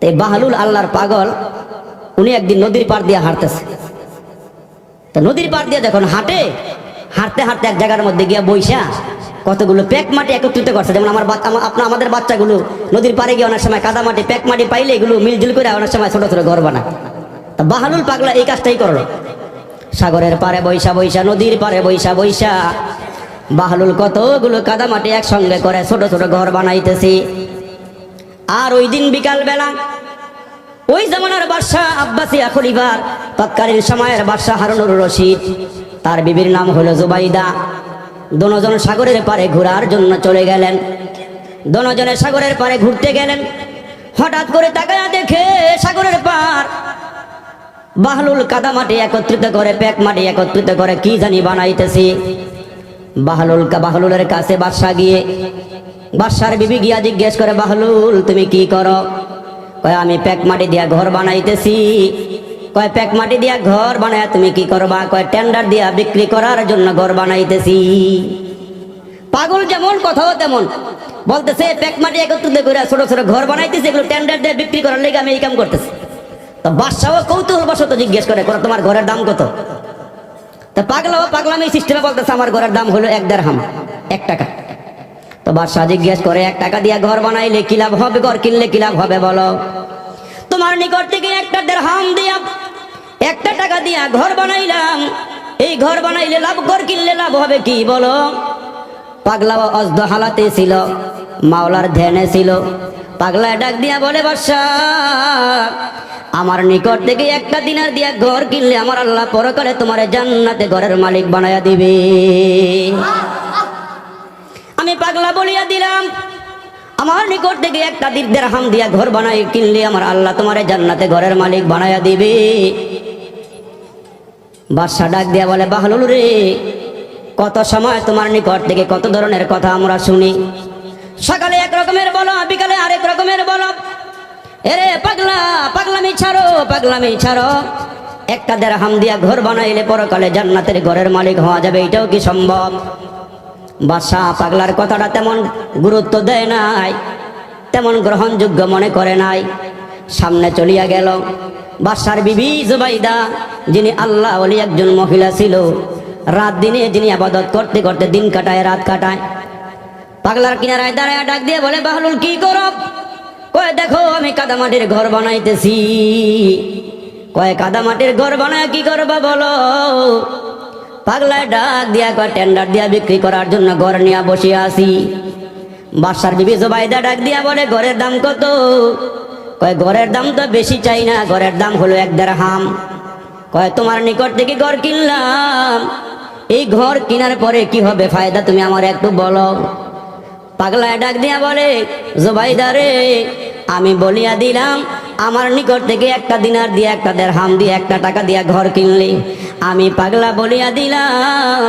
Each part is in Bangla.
তো এই বাহালুল আল্লাহর পাগল, উনি একদিন নদীর পার দিয়ে হাঁটতেছে। তো নদীর পার দিয়ে যখন হাঁটে, হাঁটতে হাঁটতে এক জায়গার মধ্যে গিয়া বইসা কতগুলো প্যাক মাটি একত্রিত করছে। যেমন আমার আপনার আমাদের বাচ্চাগুলো নদীর পাড়ে গিয়ে অনেক সময় কাদা মাটি প্যাক মাটি পাইলে এগুলো মিলজুল করে অনেক সময় ছোট ছোট ঘর বানায়। তা বাহালুল পাগলা এই কাজটাই করল। সাগরের পারে বৈশা বৈশা নদীর পারে বৈশা বৈশা বাহালুল কতগুলো কাদা মাটি একসঙ্গে করে ছোট ছোট ঘর বানাইতেছি। আর ওই দিন বিকাল বেলা ওই জামানার বাদশাহ আব্বাসিয়া খলিফার তৎকালীন সময়ের বাদশাহ হারুনুর রশিদ, তার বিবির নাম হলো জুবাইদা। দোনোজন সাগরের পারে ঘোরার জন্য চলে গেলেন। দোনোজনে সাগরের পারে ঘুরতে গেলেন। হঠাৎ করে তাকায়া দেখে সাগরের পার বাহলুল কাদামাটি একত্রিত করে প্যাক মাটি একত্রিত করে, কি জানি বানাইতেছি। বাহলুল বাহলুলের কাছে বাদশা গিয়ে বাদশার বিবি গিয়া জিজ্ঞেস করে বাহলুল তুমি কি করো? কয় আমি প্যাক মাটি দিয়া ঘর বানাইতেছি। কয় প্যাক মাটি দিয়া ঘর বানায় তুমি কি করবা? কয় টেন্ডার দিয়া বিক্রি করার জন্য ঘর বানাইতেছি। পাগল যেমন কথাও তেমন। বলতেছে প্যাক মাটি একত্রিত করে ছোট ছোট ঘর বানাইতেছে এগুলো টেন্ডার দিয়ে বিক্রি করার লেগে আমি এই কাম করতেছি। তো বাদশাহ কৌতূহল বশত জিজ্ঞেস করে "করে, তোমার ঘরের দাম কত? তা পাগলাও পাগলামি সিস্টেমে বলতেছে আমার ঘরের দাম হলো এক দেড় হাম এক টাকা। বাদশাহ জিজ্ঞেস করে, এক টাকা দিয়ে ঘর বানাইলে কি লাভ হবে? ঘর কিনলে কি লাভ হবে বলো? তোমার নিকট থেকে একটা দেড় হাম দিয়া, একটা টাকা দিয়া ঘর বানাইলাম। এই ঘর বানাইলে লাভ, ঘর কিনলে লাভ হবে কি বলো? পাগলা অজদ হালাতে ছিল, মাওলার ধ্যানে ছিল। পাগলা ডাক দিয়া বলে বাদশাহ আমার নিকট থেকে একটা দিনার দিয়া ঘর কিনলে আমার আল্লাহ পরকালে তোমার জান্নাতে ঘরের মালিক বানায়া দিবে। আমি পাগলা বলিয়া দিলাম। আমার নিকট থেকে একটা দিকদের হাম দিয়া ঘর বানাই কিনলে আমার আল্লাহ তোমার জান্নাতে ঘরের মালিক বানায়া দিবে। বাদশা ডাক দিয়া বলে, বাহলুল রে, কত সময় তোমার নিকট থেকে কত ধরনের কথা আমরা শুনি? সকালে এক রকমের বলো, বিকালে আরেক রকমের বলো। এরে পাগলা, পাগলামি ছাড়ো পাগলামি ছাড়ো। একটা দেড় হাম দিয়া ঘর বানাইলে পরকালে জান্নাতের ঘরের মালিক হওয়া যাবে, এটাও কি সম্ভব? বাদশাহ পাগলার কথাটা তেমন গুরুত্ব দেয় নাই, তেমন গ্রহণযোগ্য মনে করে নাই। সামনে চলিয়া গেল বাদশার বিবি জুবাইদা, যিনি আল্লাহ ওলি একজন মহিলা ছিল। রাত দিনে যিনি আবাদত করতে করতে দিন কাটায়, রাত কাটায়। পাগলার কিনারায় দাঁড়ায় ডাক দিয়ে বলে, বাহলুল, কি করব কয়, দেখো, আমি কাদামাটির ঘর বানাইতেছি। কয়, কাদামাটির ঘর বানায় কি করবা বলো? পাগলায় ডাক দিয়া কয় টেন্ডার দিয়া বিক্রি করার জন্য ঘর নিয়ে বসে আসি বাসার বিবি জোবাইদা ডাক দিয়া বলে, ঘরের দাম কত? কয়, ঘরের দাম তো বেশি চাই না, ঘরের দাম হলো এক দেড় হাম কয়, তোমার নিকট থেকে ঘর কিনলাম। এই ঘর কেনার পরে কি হবে? ফায়দা তুমি আমার একটু বলো। পাগলায় ডাক দিয়া বলে, জোবাইদা রে, আমি বলিয়া দিলাম, আমার নিকট থেকে একটা দিনার দিয়ে, একটা দেড় হাম দিয়ে, একটা টাকা দিয়া ঘর কিনলি। আমি পাগলা বলিয়া দিলাম,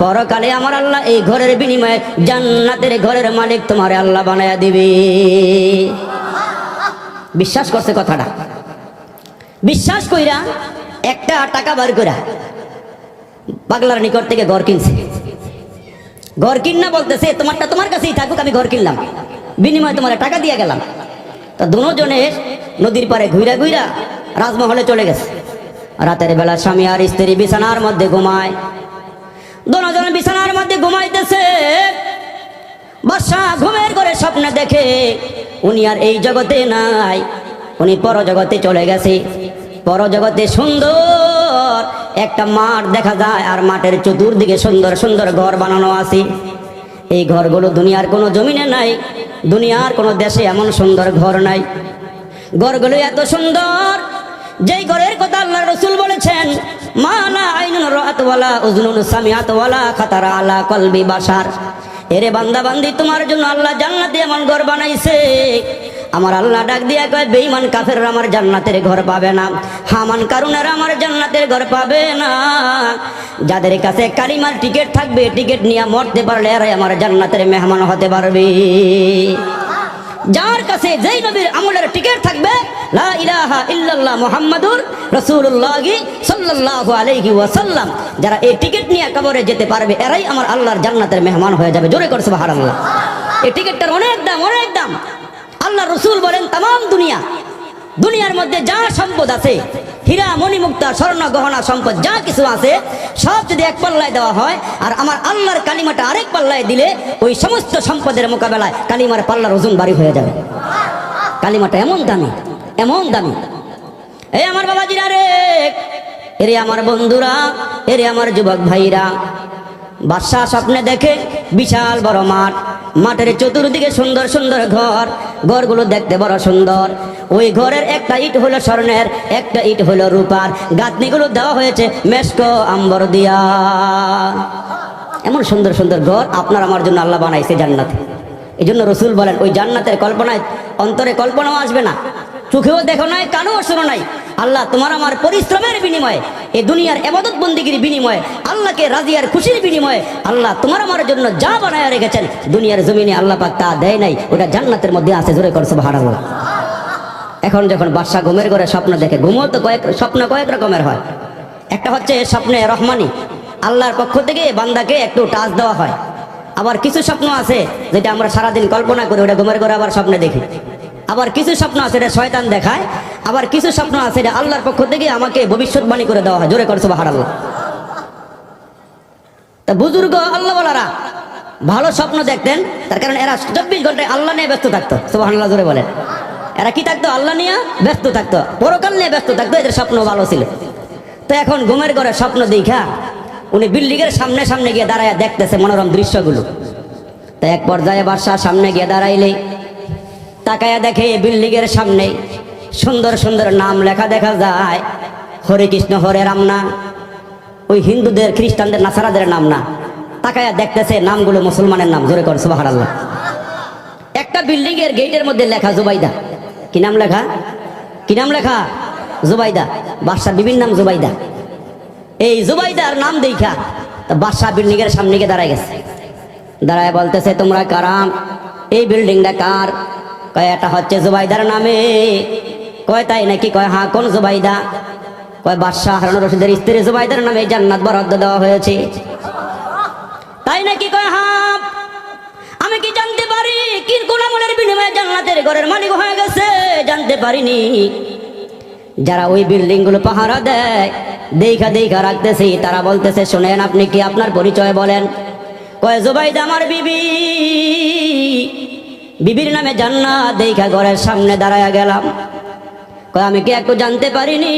পরকালে আমার আল্লাহ এই ঘরের বিনিময়ে জান্নাতের ঘরের মালিক তোমার আল্লাহ বানায়া দিবে। বিশ্বাস করছে কথাটা? বিশ্বাস কইরা একটা টাকা বার কইরা পাগলার নিকট থেকে ঘর কিনছে। ঘর কিনা বলতেছে, তোমারটা তোমার কাছেই থাকুক, আমি ঘর কিনলাম। বিনিময়ে তোমার টাকা দিয়ে গেলাম। তা দুজনে নদীর পারে ঘুরা ঘুরা রাজমহলে চলে গেছে। রাতের বেলা স্বামী আর স্ত্রী বিছানার মধ্যে ঘুমায়। দুজন বিছানার মধ্যে ঘুমাইতেছে। বাসা ঘুমের করে স্বপ্নে দেখে, উনি আর এই জগতে নাই, উনি পরজগতে চলে গেছে। পরজগতে সুন্দর একটা মাঠ দেখা যায় আর মাঠের চতুর্দিকে সুন্দর সুন্দর ঘর বানানো আছে। এই ঘরগুলো দুনিয়ার কোনো জমিনে নাই, দুনিয়ার কোনো দেশে এমন সুন্দর ঘর নাই। ঘরগুলো এত সুন্দর, যেই ঘরের কথা আল্লাহ রসুল বলেছেন মালা আইনুন রাতওয়ালা উজনুন সামিয়াতওয়ালা খাতারা আলা কলবি বাসার এরে বান্দি, তোমার জন্য আল্লাহ জান্নাতে এমন ঘর বানাইছে। আমার আল্লাহ ডাক দিয়া কয়, বেঈমান কাফের আমার জান্নাতের ঘর পাবে না। হামান কারুনের আমার জান্নাতের ঘর পাবে না। যাদের কাছে কালিমার টিকিট থাকবে, টিকিট নিয়ে মরতে পারলে এরাই আমার জান্নাতের মেহমান হতে পারবে। যার কাছে যেই নবীর আমলের টিকিট থাকবে, লা ইলাহা ইল্লাল্লাহ মুহাম্মাদুর রাসূলুল্লাহি সাল্লাল্লাহু আলাইহি ওয়াসাল্লাম। যারা এই টিকিট নিয়ে কবরে যেতে পারবে, এরাই আমার আল্লাহর জান্নাতের মেহমান হয়ে যাবে। জোরে করে সুবহানাল্লাহ। এই টিকিটটার অনেক দাম অনেক দাম। আল্লাহ রসুল বলেন তাম দুনিয়া, দুনিয়ার মধ্যে যা সম্পদ আছে, হীরা, মণিমুক্তা, স্বর্ণ, গহনা, সম্পদ, যা কিছু আছে, সব যদি এক পাল্লায় দেওয়া হয়, আর আমার আল্লাহর কালিমাটা আরেক পাল্লায় দিলে, ওই সমস্ত সম্পদের মোকাবেলায় কালিমার পাল্লার ওজন বাড়ি হয়ে যাবে। কালিমাটা এমন দামি এমন দামি। এই আমার বাবাজিরা রে, এরে আমার বন্ধুরা, এরে আমার যুবক ভাইরা বাদশাহ স্বপ্নে দেখে বিশাল বড় মাঠ। মাঠের চতুর্দিকে সুন্দর সুন্দর ঘর। ঘরগুলো দেখতে বড় সুন্দর। ওই ঘরের একটা ইট হলো স্বর্ণের, একটা ইট হলো রূপার। গাঁথনিগুলো দেওয়া হয়েছে মেস্কো আম্বর দিয়া। এমন সুন্দর সুন্দর ঘর আপনার আমার জন্য আল্লাহ বানাইছে জান্নাতে। এই জন্য রসুল বলেন, ওই জান্নাতের কল্পনায়, অন্তরে কল্পনাও আসবে না। চোখেও দেখো নাই, কানেও শোনো নাই। আল্লাহ তোমার আমার পরিশ্রমের বিনিময়ে এই দুনিয়ার এবাদত বন্দিগির বিনিময়ে, আল্লাহকে রাজিয়ার খুশির বিনিময়ে আল্লাহ তোমার আমার জন্য যা বানায় রেখেছেন, দুনিয়ার জমিনে আল্লাহ পাক তা দেয় নাই, ওটা জান্নাতের মধ্যে আছে, জোরে করছে ভাড়াগুলো এখন যখন বাদশাহ ঘুমের ঘরে স্বপ্ন দেখে, ঘুমও তো কয়েক, স্বপ্ন কয়েক রকমের হয়। একটা হচ্ছে স্বপ্নে রহমানি, আল্লাহর পক্ষ থেকে বান্দাকে একটু টাচ দেওয়া হয়। আবার কিছু স্বপ্ন আছে, যেটা আমরা সারাদিন কল্পনা করি, ওটা ঘুমের ঘরে আবার স্বপ্নে দেখি। আবার কিছু স্বপ্ন আছে এটা শয়তান দেখায়, আবার কিছু স্বপ্ন আছে এটা আল্লাহর পক্ষ থেকে আমাকে ভবিষ্যৎবাণী করে দেওয়া হয়। জোরে করছে বাহার আল্লাহ তা বুজুর্গ আল্লাহ বলারা ভালো স্বপ্ন দেখতেন, তার কারণ এরা চব্বিশ ঘন্টায় আল্লাহ নিয়ে ব্যস্ত থাকতো। সুবহানাল্লাহ, জোরে বলেন। এরা কি থাকতো? আল্লাহ নিয়ে ব্যস্ত থাকতো। পরকাল নিয়ে ব্যস্ত থাকতো, এদের স্বপ্ন ভালো ছিল। তো এখন ঘুমের ঘরে স্বপ্ন দেখা, উনি বিল্ডিংয়ের সামনে সামনে গিয়ে দাঁড়ায় দেখতেছে মনোরম দৃশ্যগুলো। তো এক পর্যায়ে বাসার সামনে গিয়ে দাঁড়াইলে তাকায়া দেখে বিল্ডিংয়ের সামনে সুন্দর সুন্দর নাম লেখা দেখা যায়। হরে কৃষ্ণ হরে রাম না। ওই হিন্দুদের, খ্রিস্টানদের, নাসারাদের নাম না। তাকায়া দেখতেছে নামগুলো মুসলমানের নাম, জোরে কর সুবাহ একটা বিল্ডিং এর গেটের মধ্যে লেখা জুবাইদা। কি নাম লেখা? কি নাম লেখা? জুবাইদা। বাদশার বিভিন্ন নাম জুবাইদা। এই জুবাইদার নাম দেখা তা বাদশাহ বিল্ডিং এর সামনে গিয়ে দাঁড়ায় গেছে। দাঁড়ায় বলতেছে, তোমরা কারাম এই বিল্ডিংটা কার? কয় এটা হচ্ছে জুবাইদার নামে। কয় তাই নাকি? কয় হ্যাঁ কোন জুবাইদা? কয়, বাদশাহ হারানো রশিদের স্ত্রী জুবাইদার নামে জান্নাত বরাদ্দ দেওয়া হয়েছে। তাই নাকি? কয় হ্যাঁ আমি কি জানতে পারি? কি কোন আমলের বিনিময়ে জান্নাতের ঘরের মালিক হয়ে গেছে? জানতে পারিনি। যারা ওই বিল্ডিংগুলো পাহারা দেয়, দেখা দেখা রাখতেছি, তারা বলতেছে, শোনেন আপনি কি আপনার পরিচয় বলেন? কয়, জুবাইদা আমার বিবি। বিবির নামে জান্নাত দেখা ঘরের সামনে দাঁড়ায়া গেলাম। আমি কি একটু জানতে পারিনি?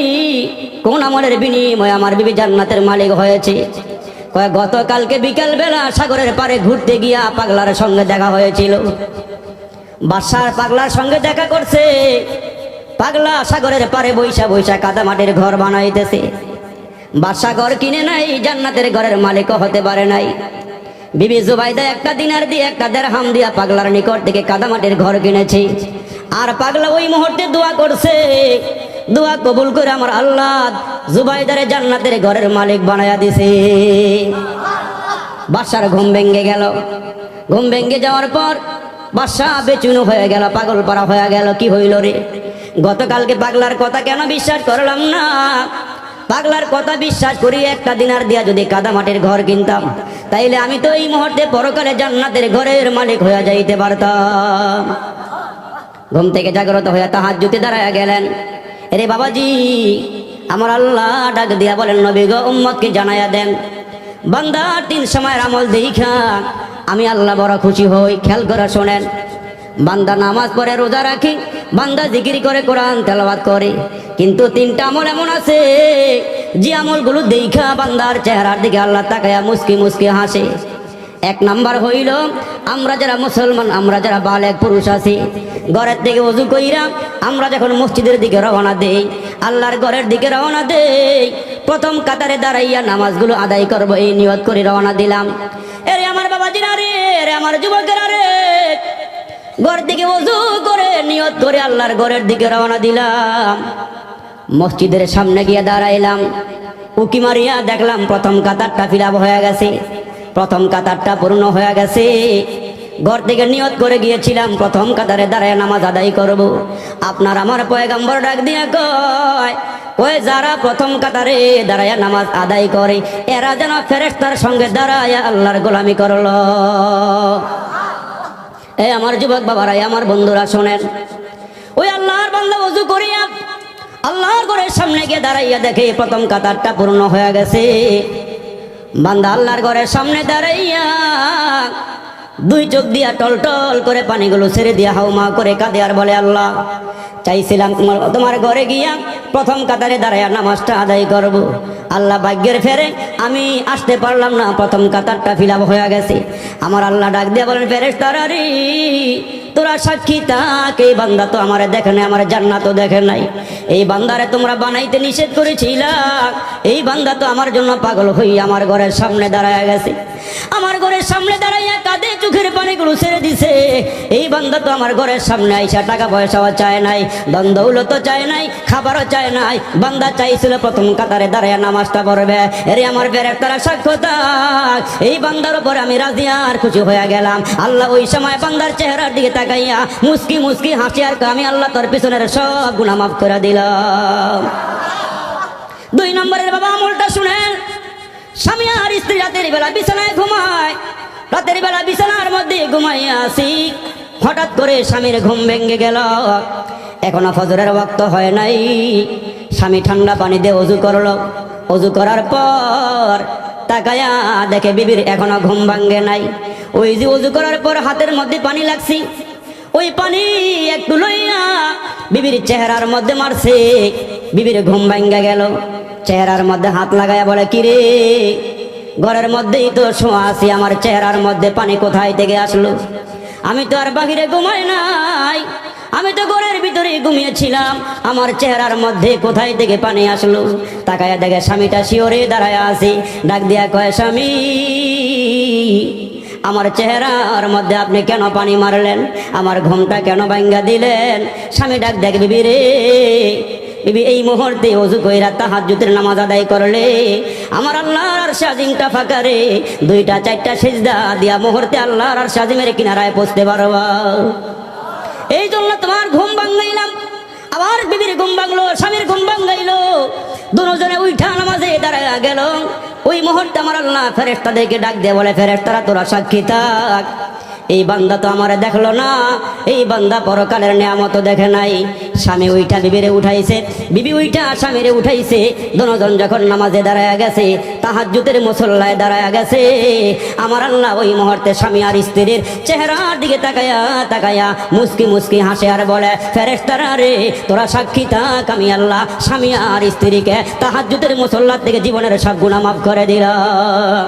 কোন আমলের বিনিময় আমার বিবি জান্নাতের মালিক হয়েছে? কয়, গতকালকে বিকেল বেলা সাগরের পারে ঘুরতে গিয়া পাগলার সঙ্গে দেখা হয়েছিল। বাসার পাগলার সঙ্গে দেখা করছে। পাগলা সাগরের পারে বৈশা বৈশা কাদা মাটির ঘর বানাইতেছে। বাসা ঘর কিনে নাই, জান্নাতের ঘরের মালিক হতে পারে নাই। বিবি জুবাইদা একটা দিনার দিয়ে একটা দেড়হাম দিয়া পাগলার নিকট থেকে কাদামাটির ঘর কিনেছি। আর পাগলা ওই মুহূর্তে দোয়া করছে, দোয়া কবুল করে আমার আল্লাহ জুবাইদারে জান্নাতের ঘরের মালিক বানায়া দিছে। বাসার ঘুম ভেঙ্গে গেল। ঘুম ভেঙ্গে যাওয়ার পর বাসা বেচুনো হয়ে গেল, পাগল পাড়া হয়ে গেল। কি হইল রে? গতকালকে পাগলার কথা কেন বিশ্বাস করলাম না? পাগলার কথা বিশ্বাস করি, একটা দিনার দিয়া যদি কাদা মাটির ঘর কিনতাম, তাইলে আমি তো এই মুহূর্তে পরকালে জান্নাতের ঘরের মালিক হয়ে যাইতে পারতাম। ঘুম থেকে জাগ্রত হয়ে তাহার জুতে দাঁড়ায় গেলেন। রে বাবাজি, আমার আল্লাহ ডাক দিয়া বলেন, নবী গো, উম্মতকে জানাইয়া দেন। বান্দা তিন সময়ের আমল দেখা আমি আল্লাহ বড় খুশি হই, খেয়াল করে শোনেন। বান্দা নামাজ পড়ে, রোজা রাখি, বান্দা জিকির করে, কোরআন তেলাওয়াত করে। কিন্তু তিনটা আমল এমন আছে, যে আমলগুলো দেখা বান্দার চেহারার দিকে আল্লাহ তাকায়া মুস্কি মুস্কি হাসে। এক নাম্বার হইল, আমরা যারা মুসলমান, আমরা যারা বালেক পুরুষ আছি, ঘরের থেকে অজু কইরা আমরা যখন মসজিদের দিকে রওনা দেই, আল্লাহর ঘরের দিকে রওনা দেই, প্রথম কাতারে দাঁড়াইয়া নামাজগুলো আদায় করব, এই নিয়ত করে রওনা দিলাম। এরে আমার বাবাজিরা রে, এরে আমার যুবকেরা রে ঘর থেকে অজু করে নিয়ত করে আল্লাহর ঘরের দিকে রওনা দিলাম। মসজিদের সামনে গিয়ে দাঁড়াইলাম। উকি মারিয়া দেখলাম প্রথম কাতারটা ফিলাপ হয়ে গেছে। প্রথম কাতারটা পূর্ণ হয়ে গেছে। ঘর থেকে নিয়ত করে গিয়েছিলাম, প্রথম কাতারে দাঁড়ায় নামাজ আদায় করব। আপনার আমার পয়গাম্বর ডাক দিয়া কয়, ওই যারা প্রথম কাতারে দাঁড়ায় নামাজ আদায় করে, এরা যেন ফেরেস্তার সঙ্গে দাঁড়ায় আল্লাহর গোলামি করল। এ আমার যুবক বাবারাই আমার বন্ধুরা শোনেন। ওই আল্লাহর বান্দা উজু করিয়া আল্লাহর ঘরের সামনে গিয়ে দাঁড়াইয়া দেখে প্রথম কাতারটা পূর্ণ হয়ে গেছে। বান্দা আল্লাহর ঘরের সামনে দাঁড়াইয়া দুই চোখ দিয়া টল টল করে পানিগুলো ছেড়ে দিয়া হাউমা করে কাঁদে আর বলে, আল্লাহ, চাইছিলাম তোমার তোমার ঘরে গিয়া প্রথম কাতারে দাঁড়াইয়া নামাজটা আদায় করব। আল্লাহ ভাগ্যের ফেরে আমি আসতে পারলাম না, প্রথম কাতারটা ফিল হয়ে গেছে। আমার আল্লাহ ডাক দিয়া বলেন ফেরেস তারারি তোরা সাক্ষী তাক বান্দা তো আমার দেখে নাই, আমার জান্নাতও দেখে নাই। এই বান্দারে তোমরা বানাইতে নিষেধ করেছিলা। এই বান্দা তো আমার জন্য পাগল হই আমার ঘরের সামনে দাঁড়ায় গেছে। আমার ঘরের সামনে দাঁড়াইয়া কাঁদে, চোখের পানিগুলো ছেড়ে দিছে। এই বান্দা তো আমার ঘরের সামনে আইসা টাকা পয়সাও চায় নাই দন দৌলতও চায় নাই, খাবারও চায় নাই। বান্দা চাইছিল প্রথম কাতারে দাঁড়াইয়া নামাজটা পড়বে। এরে আমার বেড়ের তারা সাক্ষ্য থাক এই বান্দার উপর আমি রাজি আর খুশি হয়ে গেলাম। আল্লাহ ওই সময় বান্দার চেহারার দিকে তাকাইয়া মুস্কি মুস্কি হাসি আর আমি আল্লাহ তোর পিছনের সব গুণা মাফ করে দিলাম দুই নম্বরের বাবা আমলটা শুনেন। স্বামী আর স্ত্রী রাতের বেলা বিছানায় ঘুমায়। রাতের বেলা বিছানার মধ্যে ঘুমাইয়া আসি। হঠাৎ করে স্বামীর ঘুম ভেঙে গেল। এখনও ফজরের ওয়াক্ত হয় নাই। স্বামী ঠান্ডা পানি দিয়ে অজু করল। অজু করার পর তাকায়া দেখে বিবির এখনও ঘুম ভাঙ্গে নাই। ওই যে অজু করার পর হাতের মধ্যে পানি লাগছি। ওই পানি একটু লইয়া বিবির চেহারার মধ্যে মারছে। বিবির ঘুম ভাঙ্গা গেল। চেহারার মধ্যে হাত লাগায়া বলে, কিরে, ঘরের মধ্যেই তো শোয়া আছি, আমার চেহারার মধ্যে পানি কোথায় থেকে আসলো? আমি তো আর বাহিরে ঘুমাই নাই, আমি তো ঘরের ভিতরে ঘুমিয়েছিলাম, আমার চেহারার মধ্যে কোথায় থেকে পানি আসলো? তাকায় দেখে স্বামীটা শিওরে দাঁড়ায় আছি। ডাক দিয়া কয়, স্বামী, আমার চেহারার মধ্যে আপনি কেন পানি মারলেন? আমার ঘুমটা কেন ভাঙ্গা দিলেন? স্বামী ডাক দেখ বিবি রে বিবি এই মুহূর্তে অজু কইরা তাহাজ্জুদের নামাজ আদায় করলে আমার আল্লাহর আর সাজিমটা ফাঁকা রে। দুইটা, চারটা সেজদা দিয়া মুহূর্তে আল্লাহর আর সাজিমের কিনারায় পৌঁছতে পারবা এই জন্য তোমার ঘুম ভাঙ্গাইলাম আবার বিবির ঘুম ভাঙলো, স্বামীর ঘুম ভাঙ্গাইলো দুজনে উঠা নামাজে দাঁড়ায় গেল। ওই মুহূর্তে আমার আল্লাহ ফেরেস্তাদেরকে ডাক দিয়ে বলে ফেরেস্তারা তোরা সাক্ষী থাক। এই বান্দা তো আমার দেখল না। এই বান্দা পরকালের নিয়ামত দেখে নাই। স্বামী উইটা বিবিরে উঠাইছে। বিবি উইটা স্বামীরে উঠাইছে। দনজন যখন নামাজে দাঁড়ায় গেছে, তাহাজ্জুদের মুসল্লায় দাঁড়ায় গেছে। আমার আল্লাহ ওই মুহূর্তে স্বামী আর স্ত্রীর চেহারার দিকে তাকায়া তাকায়া মুস্কি মুস্কি হাসে আর বলে ফেরেস্তারা রে, তোরা সাক্ষী থাক, আমি আল্লাহ স্বামী আর স্ত্রীকে তাহাজ্জুদের মুসল্লার থেকে জীবনের সব গুণা মাফ করে দিলাম।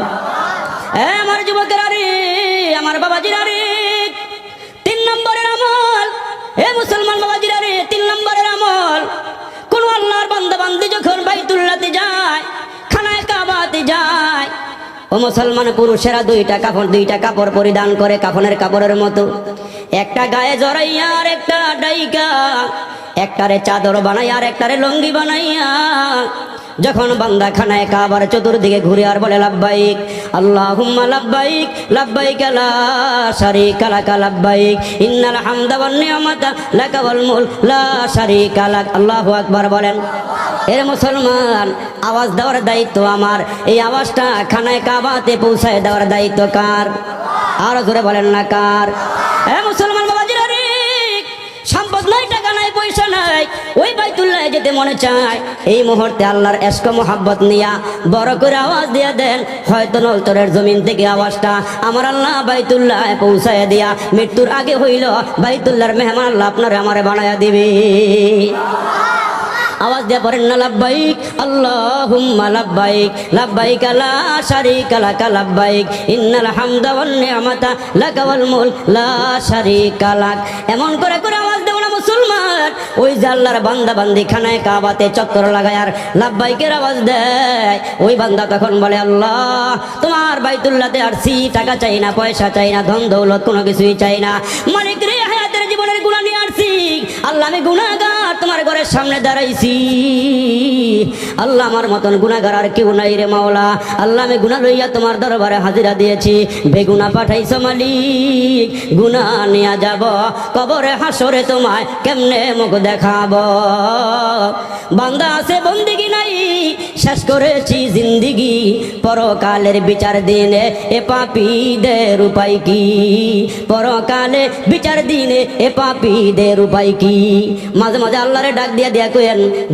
এ আমার যুবকেরা আমার বাবাজিরা রে। তিন নম্বরের আমল। এ মুসলমান বাবাজিরা রে, তিন নম্বরের আমল। কোন আল্লাহর বান্দা বান্দি যখন বাইতুল্লাতে যায়, খানায় কাবাতে যায়, ও মুসলমান পুরুষেরা দুইটা কাপড় দুইটা কাপড় পরিধান করে কাফনের কাপড়ের মতো। একটা গায়ে জড়াইয়া আর একটা ডাইকা। একটারে চাদর বানাই আর একটারে লঙ্গি বানাইয়া। যখন বান্দা খানায় কাবার চতুর্দিকে ঘুরে আর বলে লাভবাইক আল্লাহ লাভবাইক লাভবাইক লা শারীকা লাকা লাভবাইক ইন্নাল হামদা ওয়ান নি'মাতা লাকা ওয়াল মুলক, লা শারীকা লাক আল্লাহু আকবার বলেন। এর মুসলমান, আওয়াজ দেওয়ার দায়িত্ব আমার। এই আওয়াজটা খানায় কাবাতে পৌঁছায় দেওয়ার দায়িত্ব কার? আরও জোরে বলেন না কার? এ মুসলমান বাবাজিরা নাই ওই বাইতুল্লাহ যেতে মনে চায়, এই মুহূর্তে আল্লাহর এসক মোহাব্বত নিয়া বড় করে আওয়াজ দিয়ে দেন। হয়তো নলতরের জমিন থেকে আওয়াজটা আমার আল্লাহ বাইতুল্লাহ পৌঁছায় দিয়া। মৃত্যুর আগে হইল বাইতুল্লাহর মেহমান, আল্লাহ আপনার আমারে বানায়া দিবে। আওয়াজ দিয়ে পড়েন না লাভবাইক আল্লাহুম্মা লাভবাইক লাভবাইক লা শারীকা লাকা লাভবাইক ইন্নাল লা শারীকা লাক। এমন করে করে আওয়াজ ওই জাল্লার বান্দা বান্দি খানায় কাবাতে চক্কর লাগায় আর লাভবাইকের আওয়াজ দেয়। ওই বান্দা তখন বলে, আল্লাহ, তোমার বাইতুল্লাতে সি টাকা চাই না, পয়সা চাই না, ধন দৌলত কোনো কিছুই চাই না। মালিক রে, হায়াতের জীবনের গুণা নিয়ে আসছি আল্লাহ আমি গুণাগার তোমার ঘরের সামনে দাঁড়াইছি। আল্লাহ আমার মতন গুণাগার আর কেউ নাই রে মাওলা। আল্লাহ আমি গুণা লইয়া তোমার দরবারে হাজিরা দিয়েছি। বেগুনা পাঠাইছ মালিক গুণা নিয়া যাব। কবরে হাসরে তোমায় কেমনে মুখ দেখাব? বান্দা আছে, বন্দিগি নাই, শেষ করেছি জিন্দিগি। পরকালের বিচার দিনে এ পাপীদের উপায় কি? পরকালে বিচার দিনে এ পাপীদের উপায় কি? মাঝে মাঝে আল্লাহরে ডাক দিয়া দিয়া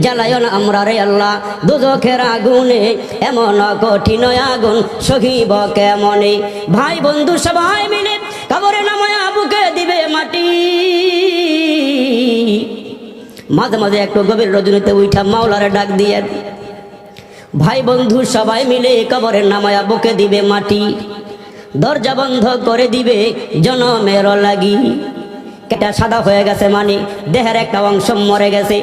জ্বালায় না আমরা রে আল্লাহ, দুজখের আগুনে, এমন কঠিন আগুন সহিব কেমনে? ভাই বন্ধু সবাই মিলে কবরে নামায় বুকে দিবে মাটি। মাঝে মাঝে একটু গভীর রজনীতে উঠা মাওলারে ডাক দিয়ে ভাই বন্ধু সবাই মিলে কবরের নামায়া বুকে দিবে মাটি। দরজা বন্ধ করে দিবে জনমের লাগি। কেটা সাদা হয়ে গেছে মানি, দেহের একটা অংশ মরে গেছে।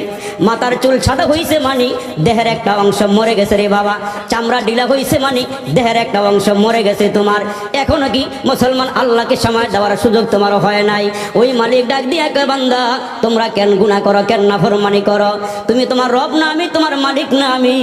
মাথার চুল সাদা হয়েছে মানি, দেহের একটা অংশ মরে গেছে রে বাবা। চামড়া ডিলা হয়েছে মানি, দেহের একটা অংশ মরে গেছে তোমার। এখনও কি মুসলমান আল্লাহকে সময় দেওয়ার সুযোগ তোমার হয় নাই? ওই মালিক ডাক দিয়ে বান্দা, তোমরা কেন গুণা করো, কেন না ফরমানি করো? তুমি তোমার রব না আমি, তোমার মালিক না আমি।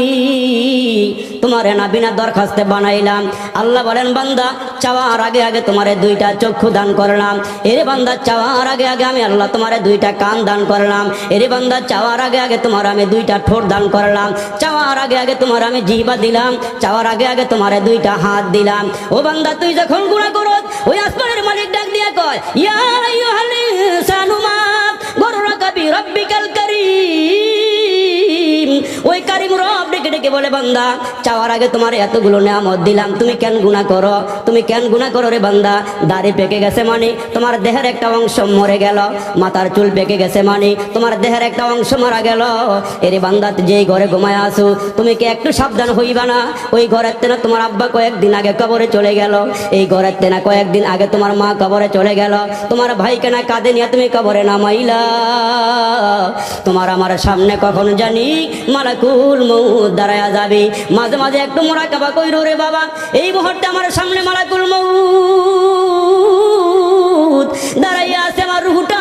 তোমার না বিনা দরখাস্তে বানাইলাম। আল্লাহ বলেন, বান্দা, চাওয়ার আগে আগে তোমার দুইটা চক্ষু দান করলাম। এরে বান্দা, চাওয়ার আগে আগে আমি আল্লাহ তোমারে দুইটা কান দান করলাম। এরে বান্দা, চাওয়ার আগে আগে তোমার আমি দুইটা ঠোঁট দান করলাম। চাওয়ার আগে আগে তোমার আমি জিহবা দিলাম। চাওয়ার আগে আগে তোমারে দুইটা হাত দিলাম। ও বান্দা, তুই যখন গুণা করো ওই আসমানের মালিক ডাক দিয়া কয়, ইয়া আইয়ুহাল ইনসানু মা গরুরাকা বিরাব্বিকাল কারীম। ওই কারিম রব ডেকে ডেকে বলে, বান্দা, চাওয়ার আগে তোমার এতগুলো নেয়ামত দিলাম, তুমি কেন গুণা করো? তুমি কেন গুণা করো রে বান্দা? দাড়ি পেকে গেছে মানে তোমার দেহের একটা অংশ মরে গেল, মাথার চুল পেকে গেছে মানে তোমার দেহের একটা অংশ মারা গেল। এরে বান্দা যেই ঘরে ঘুমায় আসো তুমি কি একটু সাবধান হইবা না? ওই ঘরের তেনা তোমার আব্বা কয়েকদিন আগে কবরে চলে গেল। এই ঘরের তেনা কয়েকদিন আগে তোমার মা কবরে চলে গেল। তোমার ভাই কেনা কাঁদে নিয়ে তুমি কবরে নামাইলা। তোমার আমার সামনে কখন জানি মালাকুল মৌত দাঁড়ায়া যাবে। মাঝে মাঝে একটু মোরা কাবা কইর রে বাবা। এই মুহূর্তে আমার সামনে মালাকুল মৌত দাঁড়াইয়া আছে আমার রুহুটা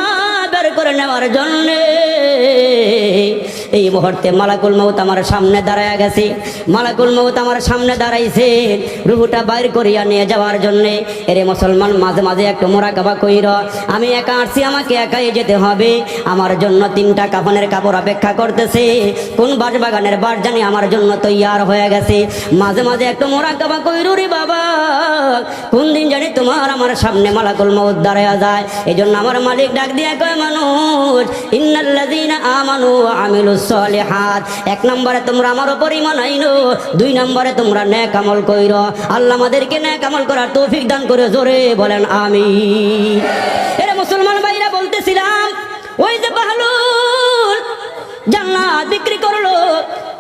বের করে নেওয়ার জন্যে। এই মুহূর্তে মালাকুল মৌত আমার সামনে দাঁড়ায় গেছে। মালাকুল মৌত আমার সামনে দাঁড়াইছে। রুহুটা বাইর করিয়া নিয়ে যাওয়ার জন্যে। এরে মুসলমান, মাঝে মাঝে একটু মোরা কাবা কইর। আমি একা আসছি, আমাকে একাই যেতে হবে। আমার জন্য তিনটা কাফনের কাপড় অপেক্ষা করতেছে। কোন বাস বাগানের বাস জানি আমার জন্য তৈয়ার হয়ে গেছে। মাঝে মাঝে একটু মোরা কাবা কইর রে বাবা। কোন দিন জানি তোমার আমার সামনে মালাকুল মৌত দাঁড়ায়া যায়। এই জন্য আমার মালিক ডাক দিয়ে কয়, মানুষ, ইন্নাল্লাযীনা আমানু ওয়া আমিলুস সলিহাত এক নম্বরে তোমরা আমার ঈমান আইনো, দুই নম্বরে তোমরা নেক আমল কইরো। আল্লাহ আমাদেরকে নেক আমল করার তৌফিক দান করে জোরে বলেন, আমিন। এরা মুসলমান ভাইরা, বলতেছিলাম, ওই যে বাহলুল জান্নাত বিক্রি করল,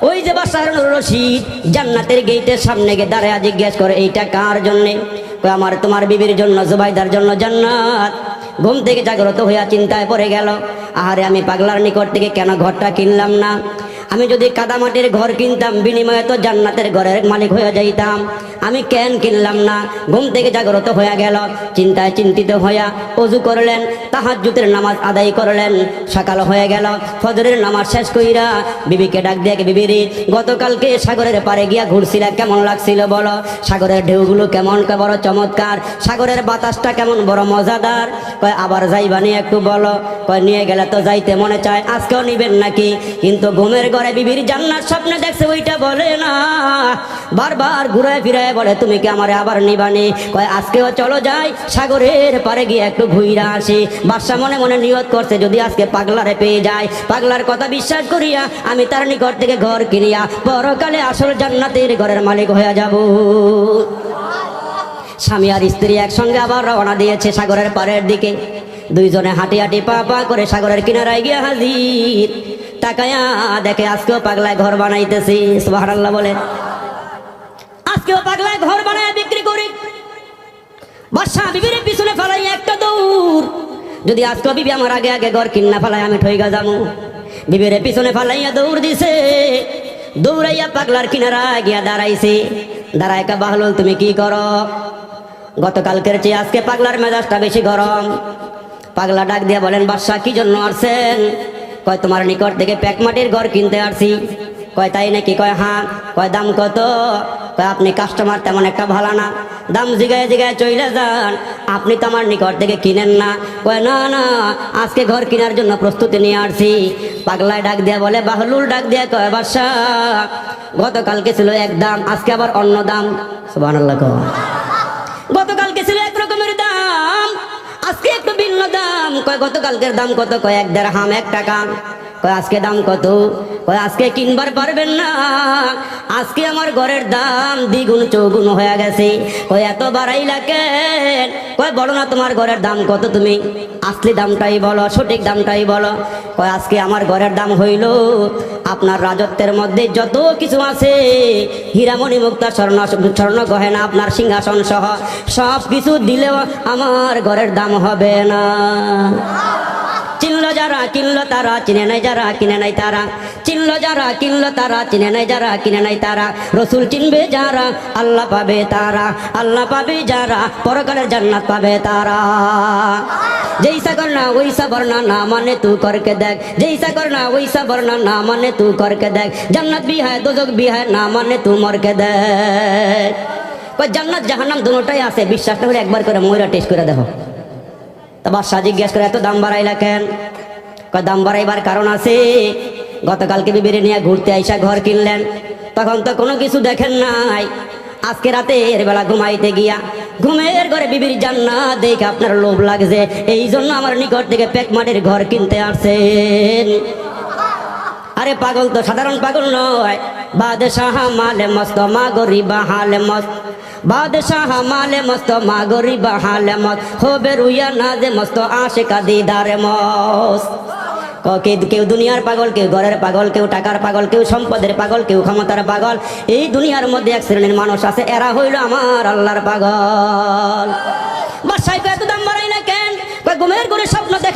ওই যে বাসার রশিদ জান্নাতের গেটের সামনে গিয়ে দাঁড়ায় জিজ্ঞেস করে, এইটা কার জন্যে? আমার, তোমার বিবির জন্য, জুবাইদার জন্য জান্নাত। ঘুম থেকে জাগ্রত হইয়া চিন্তায় পড়ে গেল। আহারে আমি পাগলার নিকট থেকে কেন ঘরটা কিনলাম না? আমি যদি কাদামাটির ঘর কিনতাম, বিনিময়ে তো জান্নাতের ঘরের মালিক হয়ে যাইতাম। আমি কেন কিনলাম না? ঘুম থেকে জাগ্রত হয়ে গেল। চিন্তায় চিন্তিত হইয়া অজু করলেন তাহার জুতের নামাজ আদায় করলেন। সকাল হয়ে গেল, ফজরের নামাজ শেষ কইরা বিবিকে ডাক দিয়ে বিবিরি গতকালকে সাগরের পারে গিয়া ঘুরছিলা, কেমন লাগছিল বলো? সাগরের ঢেউগুলো কেমন বড় চমৎকার। সাগরের বাতাসটা কেমন বড় মজাদার। কয়, আবার যাইবা যাইবানি একটু বলো? কয়, নিয়ে গেলে তো যাইতে মনে চায়, আজকেও নিবেন নাকি? কিন্তু ঘুমের ঘরে বিবির জান্নার স্বপ্নে দেখছে, ওইটা বলে না। বারবার ঘুরে ফিরে বলে, তুমি কি আমারে আবার নিবানি? কয়, আজকেও চলো যাই, সাগরের পারে গিয়ে একটু ঘুইরা আসি। বাদশা মনে মনে নিয়ত করছে, যদি আজকে পাগলারে পেয়ে যায় পাগলার কথা বিশ্বাস করিয়া আমি তার নিকট থেকে ঘর কিনিয়া পরকালে আসল জান্নাতের ঘরের মালিক হয়ে যাব। স্বামী আর স্ত্রী একসঙ্গে আবার রওনা দিয়েছে সাগরের পাড়ের দিকে। দুইজনে হাঁটি হাঁটি পা পা করে সাগরের কিনারায় গিয়ে হাজির। তাকায়া দেখে আজকেও পাগলায় ঘর বানাইতেছি, সুবহানাল্লাহ বলে। আজকেও পাগলায় ঘর বানায় বিক্রি করি। বর্ষা বিবির পিছনে ফেলাই একটা দৌড়। যদি আজকে বিবি আমার আগে আগে ঘর কিন্না ফেলাই আমি ঠইগা যাব বিবির পিছনে ফেলাইয়া দৌড় দিছে। দৌড়াইয়া পাগলার কিনারা গিয়া দাঁড়াইছে। দাঁড়ায় কা বাহলুল, তুমি কি করো? গতকালকের চেয়ে আজকে পাগলার মেজাজটা বেশি গরম। পাগলা ডাক দিয়ে বলেন বাদশাহ কি জন্য আসছেন কয়, তোমার নিকট থেকে প্যাক মাটির ঘর কিনতে আসছি। কয়, তাই নাকি? কয় হ্যাঁ। কয়, দাম কত? কয়, আপনি কাস্টমার তেমন একটা ভালো না। দাম জিগায় জিগায় চলে যান, আপনি তো আমার নিকট থেকে কিনেন না। কয়, না না, আজকে ঘর কেনার জন্য প্রস্তুতি নিয়ে আসছি। পাগলায় ডাক দিয়া বলে, বাহলুল ডাক দিয়া কয় বাদশাহ গতকালকে ছিল এক দাম, আজকে আবার অন্য দাম। কয়। গতকালকে ছিল আজকে একটু ভিন্ন দাম। কয় গতকালকের দাম কত? কয় এক দেড় হাম এক টাকা। কয়, আজকে দাম কত? কয়, আজকে কিনবার পারবেন না। আজকে আমার ঘরের দাম দ্বিগুণ, চৌগুণ হয়ে গেছে। কয়, এত বাড়াইলা কেন কয়, বলো না তোমার ঘরের দাম কত তুমি? আসলি দামটাই বলো, সঠিক দামটাই বলো। কয়, আজকে আমার ঘরের দাম হইল আপনার রাজত্বের মধ্যে যত কিছু আছে। হীরামণি মুক্তা স্বর্ণ স্বর্ণ গহেনা, আপনার সিংহাসন সহ সব কিছু দিলেও আমার ঘরের দাম হবে না। চিনলো যারা কিনলো তারা চিনে নাই যারা কিনে নাই তারা চিনলো যারা কিনলো তারা চিনে নাই যারা কিনে নাই তারা রসুল চিনবে যারা আল্লাহ পাবে তারা আল্লাহ পাবে যারা পরকালের জান্নাত পাবে তারা जैसा करना वैसा वरना ना माने तू करके देख जैसा करना वैसा वरना ना माने तू करके देख जन्नत भी है दोजक भी है না মানে तू मर के देख কই জান্নাত জাহান্নাম দুটোটাই আছে বিশ্বাস না করে একবার করে ময়রা টেস্ট করে দেখো তা বাদশাহ জিজ্ঞেস করে, এত দাম বাড়াইলা কেন? দাম বাড়াইবার কারণ আছে। গতকালকে বিবিরে নিয়ে ঘুরতে আইসা ঘর কিনলেন। তখন তো কোনো কিছু দেখেন নাই। আজকে রাতে এর বেলা ঘুমাইতে গিয়া, ঘুমের ঘরে বিবির জান্নাত দেখে আপনার লোভ লাগছে। এই জন্য আমার নিকট থেকে পেক মাটির ঘর কিনতে আসছেন। আরে পাগল তো সাধারণ পাগল নয়। বাদশাহ মালে মস্ত, মা গরিবা হালে মস্ত। বাদশাহ মালে মস্ত, মা গরিবা হালে মস্ত। হবে রুইয়া না যে মস্ত আশে কা দিদারে মস্ত। কেউ দুনিয়ার পাগল, কেউ ঘরের পাগল, কেউ টাকার পাগল, কেউ সম্পদের পাগল, কেউ ক্ষমতার পাগল। এই দুনিয়ার মধ্যে এক শ্রেণির মানুষ আছে, এরা হইল আমার আল্লাহর পাগল। বাসায়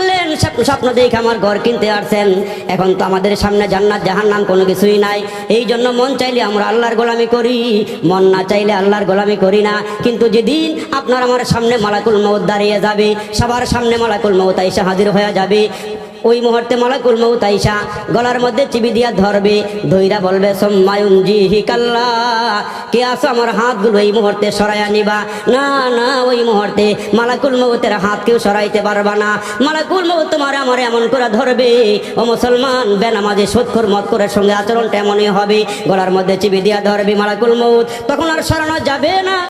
দেখলেন স্বপ্ন- দেখে আমার ঘর কিনতে আসছেন। এখন তো আমাদের সামনে জান্নাত, জাহান্নাম কোনো কিছুই নাই। এই জন্য মন চাইলে আমরা আল্লাহর গোলামি করি, মন না চাইলে আল্লাহর গোলামি করি না। কিন্তু যেদিন আপনার আমার সামনে মালাকুল মৌত দাঁড়িয়ে যাবে, সবার সামনে মালাকুল মৌত এসে হাজির হয়ে যাবে ওই মুহূর্তে মালাকুল মৌত আইসা গলার মধ্যে চিবি দিয়া ধরবে ধৈরা বলবে, সোম্মায়ুন জি হিকাল্লা কে আসো আমার হাতগুলো এই মুহূর্তে সরাইয়া নিবা? না না, ওই মুহূর্তে মালাকুল মৌতের হাত কেউ সরাইতে পারবা না। মালাকুল মৌত তোমার আমার এমন করে ধরবে। ও মুসলমান, বেনামাজে সৎখর মত করে সঙ্গে আচরণটা এমনই হবে। গলার মধ্যে চিবি দিয়া ধরবে মালাকুল মৌত তখন আর সরানো যাবে না।